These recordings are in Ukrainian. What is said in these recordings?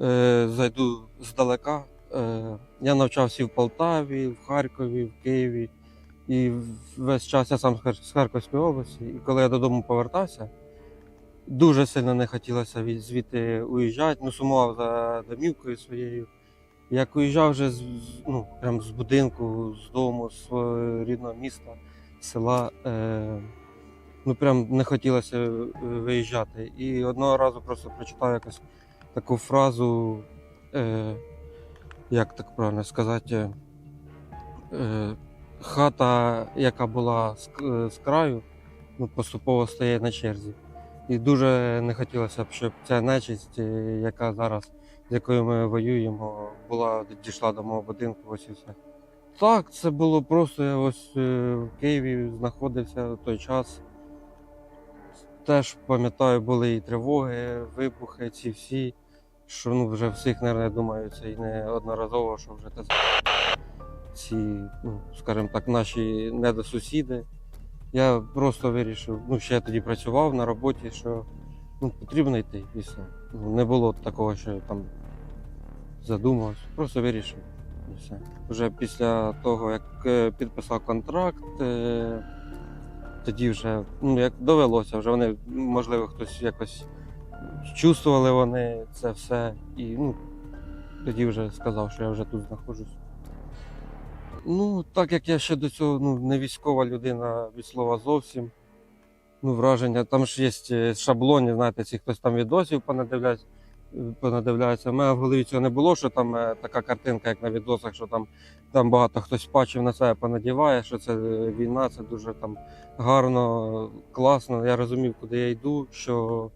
Е, зайду здалека. Е, я навчався в Полтаві, в Харкові, в Києві. І весь час я сам з Харківської області. І коли я додому повертався, дуже сильно не хотілося від- звідти уїжджати, ну, сумував за домівкою своєю. Як уїжджав вже з- ну, прям з будинку, з дому, з свого рідного міста, села, е, ну прям не хотілося е, виїжджати. І одного разу просто прочитав якось таку фразу, е, як так правильно сказати, е, хата, яка була з, к- з краю, ну, поступово стає на черзі. І дуже не хотілося б, щоб ця нечисть, е, яка зараз, з якою ми воюємо, була дійшла до мого будинку. Ось і все. Так, це було просто. Я ось е, в Києві знаходився в той час. Теж пам'ятаю, були і тривоги, вибухи, ці всі. Що ну, вже всіх, мабуть, я думаю, це і не одноразово, що вже те ці, ну, скажімо так, наші недосусіди. Я просто вирішив, ну ще я тоді працював на роботі, що ну, потрібно йти все. Ну, не було такого, що я там задумався, просто вирішив і все. Вже після того, як е, підписав контракт, е, тоді вже ну, як довелося, вже вони, можливо, хтось якось чувствували вони це все. І ну, тоді вже сказав, що я вже тут знаходжусь. Ну, так як я ще до цього ну, не військова людина від слова зовсім. Ну, враження. Там ж є е, шаблони, знаєте, ці хтось там відосів понадивляється. понадивляється. У мене в голові цього не було, що там е, така картинка, як на відосах, що там, там багато хтось пачив на себе понадіває, що це е, війна, це дуже там гарно, класно. Я розумів, куди я йду, що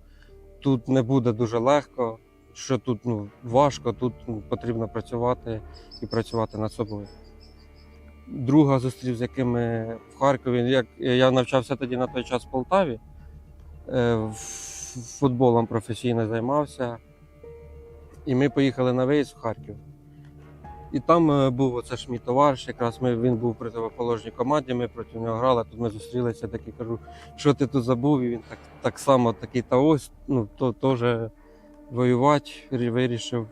тут не буде дуже легко, що тут ну, важко, тут ну, потрібно працювати і працювати над собою. Друга зустрів, з якими в Харкові. Як я навчався тоді на той час в Полтаві, е, футболом професійно займався. І ми поїхали на виїзд в Харків. І там е, був оце ж мій товариш, якраз ми, він був в противоположній команді, ми проти нього грали, тут ми зустрілися, такий кажу, що ти тут забув? І він так, так само такий, та ось, ну, то теж воювати рі- вирішив,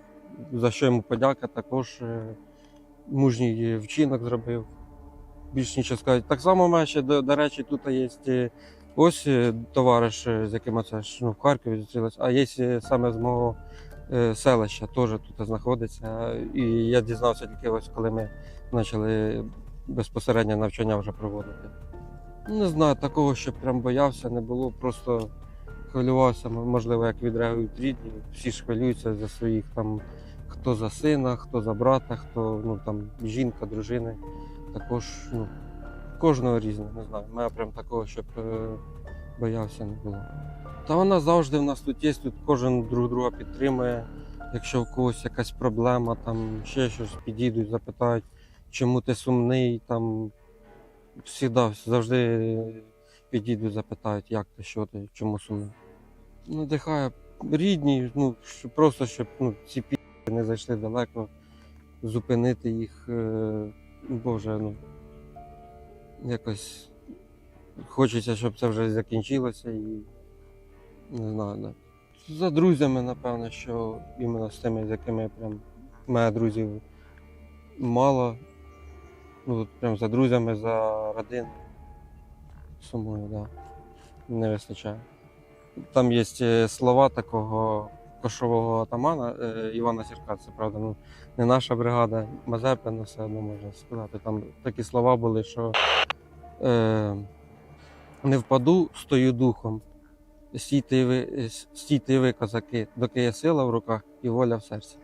за що йому подяка, також е, мужній вчинок зробив. Більш нічого сказати. Так само мене ще, до, до речі, тут є е, ось товариш, з яким це ж ну, в Харкові зустрілися, а є саме з мого е, селища, теж тут знаходиться. І я дізнався тільки ось, коли ми почали безпосередньо навчання вже проводити. Не знаю, такого, щоб прям боявся, не було. Просто хвилювався, можливо, як відреагують рідні. Всі ж хвилюються за своїх там, хто за сина, хто за брата, хто ну там жінка, дружини. Також, ну, кожного різне, не знаю. У мене прям такого, щоб е, боявся, не було. Та вона завжди в нас тут є, тут кожен друг друга підтримує. Якщо в когось якась проблема, там ще щось підійдуть, запитають, чому ти сумний, там всігда, завжди підійдуть, запитають, як ти, що ти, чому сумний. Надихає рідні, ну, просто щоб ну, ці пі не зайшли далеко, зупинити їх. е, Боже, ну якось хочеться, щоб це вже закінчилося і не знаю. За друзями, напевно, що іменно з тими, з якими прям мене друзів мало. Ну, прям за друзями, за родину. Сумую, да. Не вистачає. Там є е, слова такого кошового атамана е, Івана Сірка, це правда, ну, не наша бригада, Мазепи, але все одно можна сказати. Там такі слова були, що е, не впаду, стою духом. Стійте ви, стійте і ви, козаки, доки є сила в руках і воля в серці.